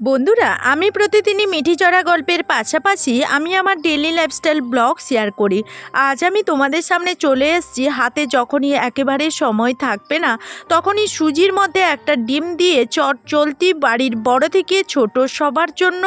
বন্ধুরা, আমি প্রতিদিনই মিঠি চড়া গল্পের পাশাপাশি আমি আমার ডেলি লাইফস্টাইল ব্লগ শেয়ার করি। আজ আমি তোমাদের সামনে চলে এসেছি, হাতে যখনই একেবারে সময় থাকবে না, তখনই সুজির মধ্যে একটা ডিম দিয়ে চট চলতি বাড়ির বড় থেকে ছোট সবার জন্য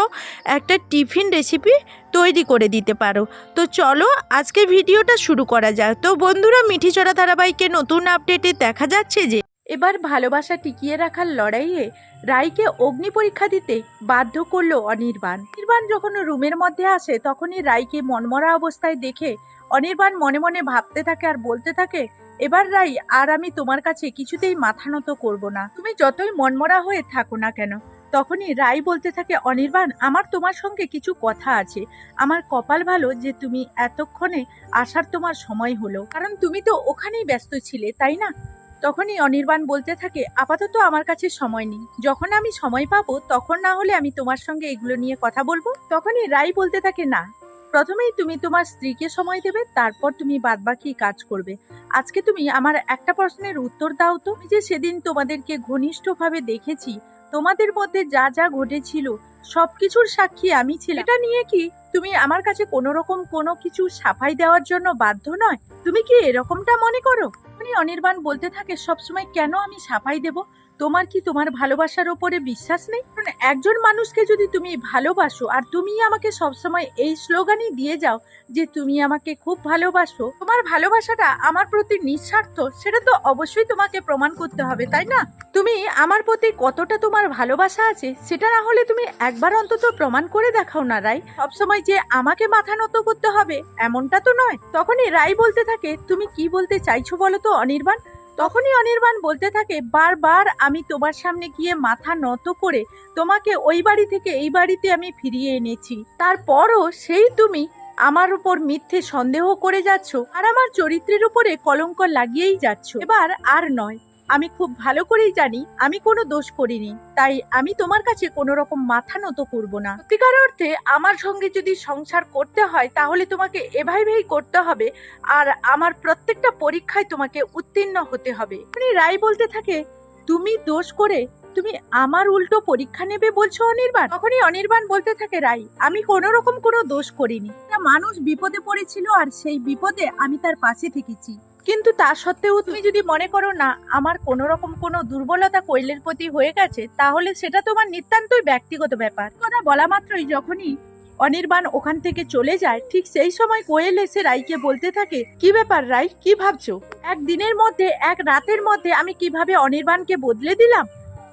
একটা টিফিন রেসিপি তৈরি করে দিতে পারো। তো চলো আজকে ভিডিওটা শুরু করা যাক। তো বন্ধুরা মিঠি চড়া ধারাবাহিকে নতুন আপডেটে দেখা যাচ্ছে যে এবার ভালোবাসা টিকিয়ে রাখার লড়াইয়ে রাইকে অগ্নি পরীক্ষা দিতে বাধ্য করল অনির্বাণ। অনির্বাণ যখন রুমের মধ্যে আসে, তখনই রাইকে মনমরা অবস্থায় দেখে অনির্বাণ মনে মনে ভাবতে থাকে আর বলতে থাকে, এবার রাই আর আমি তোমার কাছে কিছুতেই মাথা নত করব না। তুমি যতই মনমরা হয়ে থাকো না কেন, তখনই রাই বলতে থাকে, অনির্বাণ, আমার তোমার সঙ্গে কিছু কথা আছে। আমার কপাল ভালো যে তুমি এতক্ষণে আসার তোমার সময় হলো। কারণ তুমি তো ওখানেই ব্যস্ত ছিলে, তাই না? তখনই অনির্বাণ বলতে থাকে, আপাতত আমার কাছে সময় নেই। যখন আমি সময় পাবো, তখন না হলে আমি তোমার সঙ্গে এগুলো নিয়ে কথা বলব? তখনই রাই বলতে থাকে, না। প্রথমেই তুমি তোমার স্ত্রীকে সময় দেবে, তারপর তুমি বাদবাকি কাজ করবে। আজকে তুমি আমার একটা প্রশ্নের উত্তর দাও তো। যে সেদিন তোমাদেরকে ঘনিষ্ঠভাবে দেখেছি, তোমাদের মধ্যে যা যা ঘটেছিল, সবকিছুর সাক্ষী আমি ছিলাম। এটা নিয়ে কি তুমি আমার কাছে কোনো রকম কোনো কিছু সাফাই দেওয়ার জন্য বাধ্য নয়? তুমি কি এরকমটা মনে করো? উনি অনির্বাণ বলতে থাকে সবসময় কেন আমি সাফাই দেব? তোমার কি তোমার ভালোবাসার ওপরে বিশ্বাস নেই? কারণ একজন মানুষকে যদি তুমি ভালোবাসো আর তুমি আমাকে সবসময় এই স্লোগানই দিয়ে যাও যে তুমি আমাকে খুব ভালোবাসো, তোমার ভালোবাসাটা আমার প্রতি নিঃস্বার্থ, সেটা তো অবশ্যই তোমাকে প্রমাণ করতে হবে, তাই না? তুমি আমার প্রতি কতটা তোমার ভালোবাসা আছে, সেটা না হলে তুমি একবার অন্তত প্রমাণ করে দেখাও না, রাই। সবসময় যে আমাকে মাথা নত করতে হবে, এমনটা তো নয়। তখনই রাই বলতে থাকে, তুমি কি বলতে চাইছো বলো তো, অনির্বাণ? তখনই অনির্বাণ বলতে থাকে, বারবার আমি তোমার সামনে গিয়ে মাথা নত করে তোমাকে ওই বাড়ি থেকে এই বাড়িতে আমি ফিরিয়ে এনেছি। তারপরও সেই তুমি আমার উপর মিথ্যে সন্দেহ করে যাচ্ছ আর আমার চরিত্রের উপরে কলঙ্ক লাগিয়েই যাচ্ছ। এবার আর নয়। আমি খুব ভালো করেই জানি, আমি কোনো দোষ করিনি, তাই আমি তোমার কাছে কোনো রকম মাথা নত করব না। সত্যিকার অর্থে আমার সঙ্গে যদি সংসার করতে হয়, তাহলে তোমাকে এভাবেই করতে হবে, আর আমার প্রত্যেকটা পরীক্ষায় তোমাকে উত্তীর্ণ হতে হবে। মানে রায় বলতে থাকে, তুমি দোষ করে তুমি আমার উল্টো পরীক্ষা নেবে, বলছো অনির্বাণ। তখনই অনির্বাণ বলতে থাকে রাই আমি কোনো রকম কোনো দোষ করিনি। মানুষ বিপদে পড়েছিল আর সেই বিপদে আমি তার পাশে থেকেছি। কিন্তু তা সত্ত্বেও তুমি যদি মনে করো না, আমার কোনো রকম কোনো দুর্বলতা কৈলের প্রতি হয়ে গেছে, তাহলে সেটা তোমার নিতান্তই ব্যক্তিগত ব্যাপার। কথা বলা মাত্রই যখনই অনির্বাণ ওখান থেকে চলে যায়, ঠিক সেই সময় কোয়েল এসে রাইকে বলতে থাকে, কি ব্যাপার রাই? কি ভাবছ? এক দিনের মধ্যে, এক রাতের মধ্যে আমি কীভাবে অনির্বাণকে বদলে দিলাম?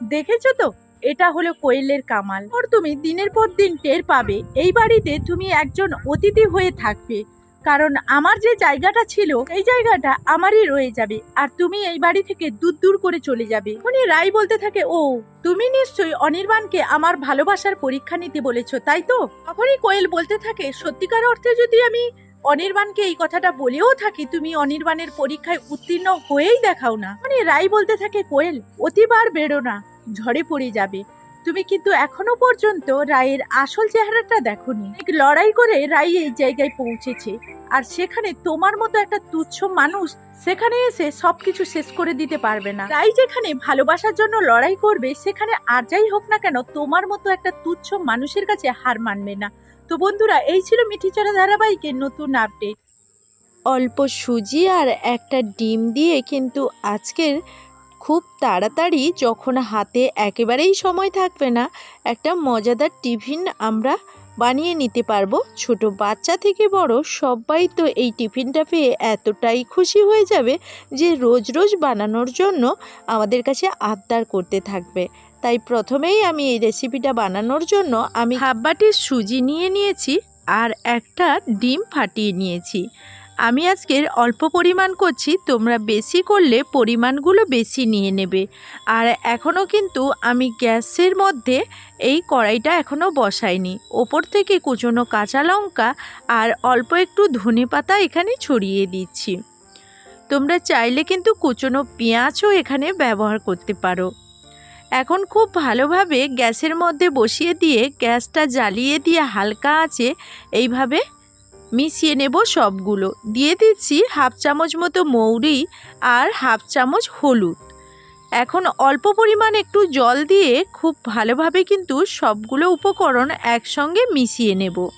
দেখেছ তো? এটা হলো কোয়েলের কামাল। আর তুমি দিনের পর দিন টের পাবে। এই বাড়িতে তুমি একজন অতিথি হয়ে থাকবে। কারণ আমার যে জায়গাটা ছিল, এই জায়গাটা আমারই রয়ে যাবে। আর তুমি এই বাড়ি থেকে দূর দূর করে চলে যাবে। উনি রাই বলতে থাকে, ও, তুমি নিশ্চয়ই অনির্বাণকে আমার ভালোবাসার পরীক্ষা নিতে বলেছ, তাই তো? তখনই কোয়েল বলতে থাকে, সত্যিকার অর্থে যদি আমি অনির্বাণকে এই কথাটা বলেও থাকি, তুমি অনির্বাণের পরীক্ষায় উত্তীর্ণ হয়েই দেখাও না। মানে রাই বলতে থাকে, কোয়েল, অতিবার বেরো না, ঝড়ে পড়ে যাবে। তুমি কিন্তু এখনও পর্যন্ত রায়ের আসল চেহারাটা দেখোনি। লড়াই করে রাই এই জায়গায় পৌঁছেছে। আর সেখানে তোমার মতো একটা তুচ্ছ মানুষ সেখানে এসে সবকিছু শেষ করে দিতে পারবে না। তাই যেখানে ভালোবাসার জন্য লড়াই করবে, সেখানে আর যাই হোক না কেন তোমার মতো একটা তুচ্ছ মানুষের কাছে হার মানবে না। তো বন্ধুরা, এই ছিল মিঠিচড়া ধারাবাহিকের নতুন আপডেট। অল্প সুজি আর একটা ডিম দিয়ে কিন্তু আজকের খুব তাড়াতাড়ি যখন হাতে একেবারেই সময় থাকবে না, একটা মজাদার টিফিন আমরা বানিয়ে নিতে পারব। ছোট বাচ্চা থেকে বড় সবাই তো এই টিফিনটা পেয়ে এতটাই খুশি হয়ে যাবে যে রোজ রোজ বানানোর জন্য আমাদের কাছে আবদার করতে থাকবে। তাই প্রথমেই আমি এই রেসিপিটা বানানোর জন্য আমি হাফ বাটির সুজি নিয়ে নিয়েছি আর একটা ডিম ফাটিয়ে নিয়েছি। আমি আজকের অল্প পরিমাণ করছি, তোমরা বেশি করলে পরিমাণগুলো বেশি নিয়ে নেবে। আর এখনও কিন্তু আমি গ্যাসের মধ্যে এই কড়াইটা এখনও বসাইনি। ওপর থেকে কুচনো কাঁচা লঙ্কা আর অল্প একটু ধনে পাতা এখানে ছড়িয়ে দিচ্ছি। তোমরা চাইলে কিন্তু কুচনো পেঁয়াজও এখানে ব্যবহার করতে পারো। এখন খুব ভালোভাবে গ্যাসের মধ্যে বসিয়ে দিয়ে গ্যাসটা জ্বালিয়ে দিয়ে হালকা আছে এইভাবে মিশিয়ে নেব সবগুলো। দিয়ে দিচ্ছি হাফ চামচ মতো মৌরি আর হাফ চামচ হলুদ। এখন অল্প পরিমাণ একটু জল দিয়ে খুব ভালোভাবে কিন্তু সবগুলো উপকরণ একসঙ্গে মিশিয়ে নেব।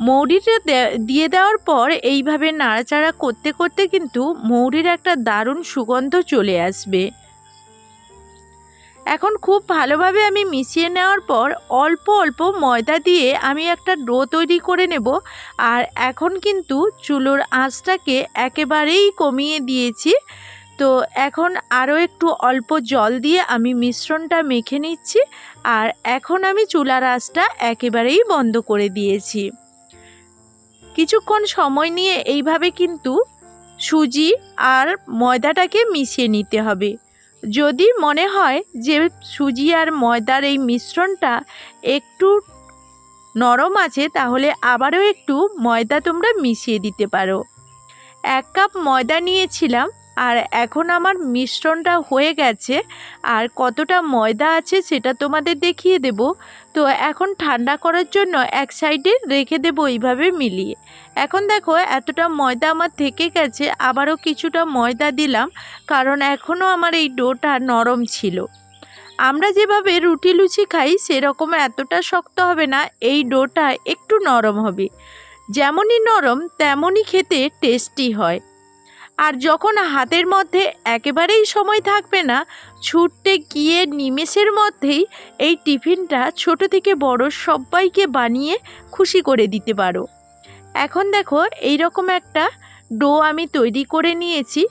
মৌরিটা দিয়ে দেওয়ার পর এইভাবে নাড়াচাড়া করতে করতে কিন্তু মৌরির একটা দারুণ সুগন্ধ চলে আসবে। এখন খুব ভালোভাবে আমি মিশিয়ে নেওয়ার পর অল্প অল্প ময়দা দিয়ে আমি একটা ডো তৈরি করে নেব। আর এখন কিন্তু চুলোর আঁচটাকে একেবারেই কমিয়ে দিয়েছি। তো এখন আরও একটু অল্প জল দিয়ে আমি মিশ্রণটা মেখে নিচ্ছি। আর এখন আমি চুলার আঁচটা একেবারেই বন্ধ করে দিয়েছি। কিছুক্ষণ সময় নিয়ে এইভাবে কিন্তু সুজি আর ময়দাটাকে মিশিয়ে নিতে হবে। যদি মনে হয় যে সুজি আর ময়দার এই মিশ্রণটা একটু নরম আছে, তাহলে আবারও একটু ময়দা তোমরা মিশিয়ে দিতে পারো। এক কাপ ময়দা নিয়েছিলাম আর এখন আমার মিশ্রণটা হয়ে গেছে। আর কতটা ময়দা আছে সেটা তোমাদের দেখিয়ে দেব। তো এখন ঠান্ডা করার জন্য এক সাইডে রেখে দেবো এইভাবে মিলিয়ে। এখন দেখো এতটা ময়দা আমার থেকে গেছে, আবারও কিছুটা ময়দা দিলাম, কারণ এখনও আমার এই ডোটা নরম ছিল। আমরা যেভাবে রুটি লুচি খাই সেরকম এতটা শক্ত হবে না, এই ডোটা একটু নরম হবে। যেমনই নরম, তেমনই খেতে টেস্টি হয়। আর যখন হাতের মধ্যে একেবারেই সময় থাকবে না, ছুটতে গিয়ে নিমেষের মধ্যেই এই টিফিনটা ছোট থেকে বড় সবাইকে বানিয়ে খুশি করে দিতে পারো। এখন দেখো এই রকম একটা ডো আমি তৈরি করে নিয়েছি।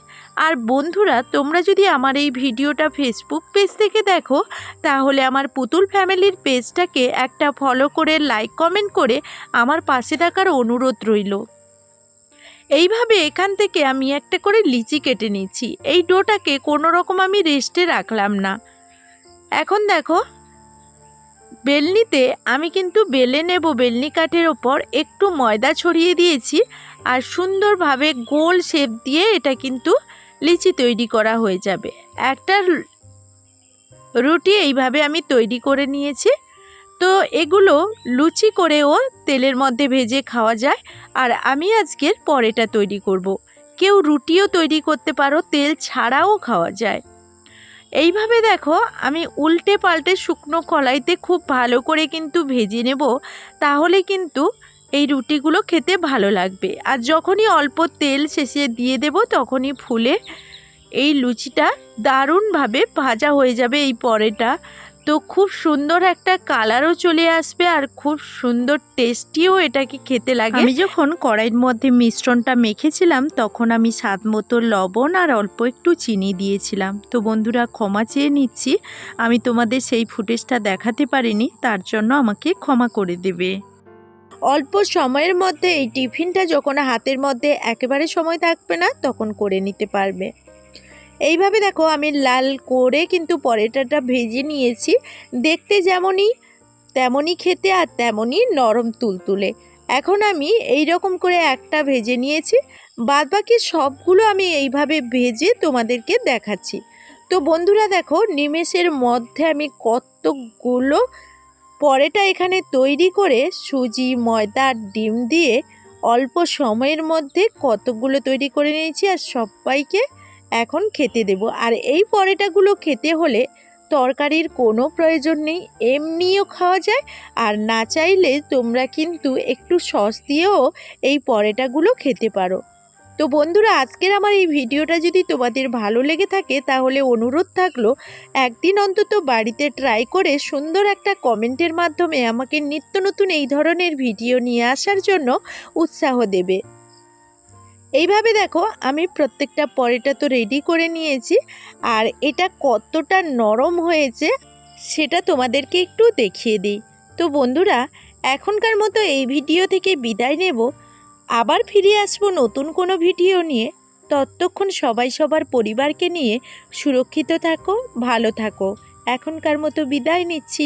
আর বন্ধুরা, তোমরা যদি আমার এই ভিডিওটা ফেসবুক পেজ থেকে দেখো, তাহলে আমার পুতুল ফ্যামিলির পেজটাকে একটা ফলো করে লাইক কমেন্ট করে আমার পাশে থাকার অনুরোধ রইল। এইভাবে এখান থেকে আমি একটা করে লিচি কেটে নিচ্ছি এই ডোটাকে কোনো রকম আমি রেস্টে রাখলাম না। এখন দেখো, বেলনিতে আমি কিন্তু বেলে নেব বেলনি কাঠের ওপর একটু ময়দা ছড়িয়ে দিয়েছি আর সুন্দরভাবে গোল শেপ দিয়ে এটা কিন্তু লিচি তৈরি করা হয়ে যাবে। একটা রুটি এইভাবে আমি তৈরি করে নিয়েছি। তো এগুলো লুচি করেও তেলের মধ্যে ভেজে খাওয়া যায় আর আমি আজকের পরেটা তৈরি করব। কেউ রুটিও তৈরি করতে পারো, তেল ছাড়াও খাওয়া যায়। এইভাবে দেখো আমি উল্টে পাল্টে শুকনো কলাইতে খুব ভালো করে কিন্তু ভেজে নেব, তাহলে কিন্তু এই রুটিগুলো খেতে ভালো লাগবে। আর যখনই অল্প তেল শেষে দিয়ে দেব তখনই ফুলে এই লুচিটা দারুণভাবে ভাজা হয়ে যাবে এই পরেটা। তো খুব সুন্দর একটা কালারও চলে আসবে আর খুব সুন্দর টেস্টিও এটাকে খেতে লাগে। আমি যখন কড়াইয়ের মধ্যে মিশ্রণটা মেখেছিলাম তখন আমি স্বাদ মতো লবণ আর অল্প একটু চিনি দিয়েছিলাম। তো বন্ধুরা ক্ষমা চেয়ে নিচ্ছি। আমি তোমাদের সেই ফুটেজটা দেখাতে পারিনি তার জন্য আমাকে ক্ষমা করে দেবে। অল্প সময়ের মধ্যে এই টিফিনটা যখন হাতের মধ্যে একেবারে সময় থাকবে না তখন করে নিতে পারবে। এইভাবে দেখো আমি লাল করে কিন্তু পরোটাটা ভেজে নিয়েছি। দেখতে যেমনই, তেমনই খেতে আর তেমনই নরম তুলতুলে। এখন আমি এই রকম করে একটা ভেজে নিয়েছি। বাদ বাকি সবগুলো আমি এইভাবে ভেজে তোমাদেরকে দেখাচ্ছি। তো বন্ধুরা দেখো, নিমেষের মধ্যে আমি কতগুলো পরেটা এখানে তৈরি করে সুজি, ময়দা ডিম দিয়ে অল্প সময়ের মধ্যে কতগুলো তৈরি করে নিয়েছি আর সবাইকে এখন খেতে দেব। আর এই পরোটাগুলো খেতে হলে তরকারির কোনো প্রয়োজন নেই, এমনিও খাওয়া যায়। আর না চাইলে তোমরা কিন্তু একটু সস দিয়েও এই পরোটাগুলো খেতে পারো। তো বন্ধুরা, আজকের আমার এই ভিডিওটা যদি তোমাদের ভালো লেগে থাকে, তাহলে অনুরোধ থাকল, একদিন অন্তত বাড়িতে ট্রাই করে সুন্দর একটা কমেন্টের মাধ্যমে আমাকে নিত্য নতুন এই ধরনের ভিডিও নিয়ে আসার জন্য উৎসাহ দেবে। এইভাবে দেখো আমি প্রত্যেকটা পরেটা তো রেডি করে নিয়েছি। আর এটা কতটা নরম হয়েছে সেটা তোমাদেরকে একটু দেখিয়ে দিই। তো বন্ধুরা, এখনকার মতো এই ভিডিও থেকে বিদায় নেব। আবার ফিরে আসব নতুন কোনো ভিডিও নিয়ে। ততক্ষণ সবাই সবার পরিবারকে নিয়ে সুরক্ষিত থাকো, ভালো থাকো। এখনকার মতো বিদায় নিচ্ছি।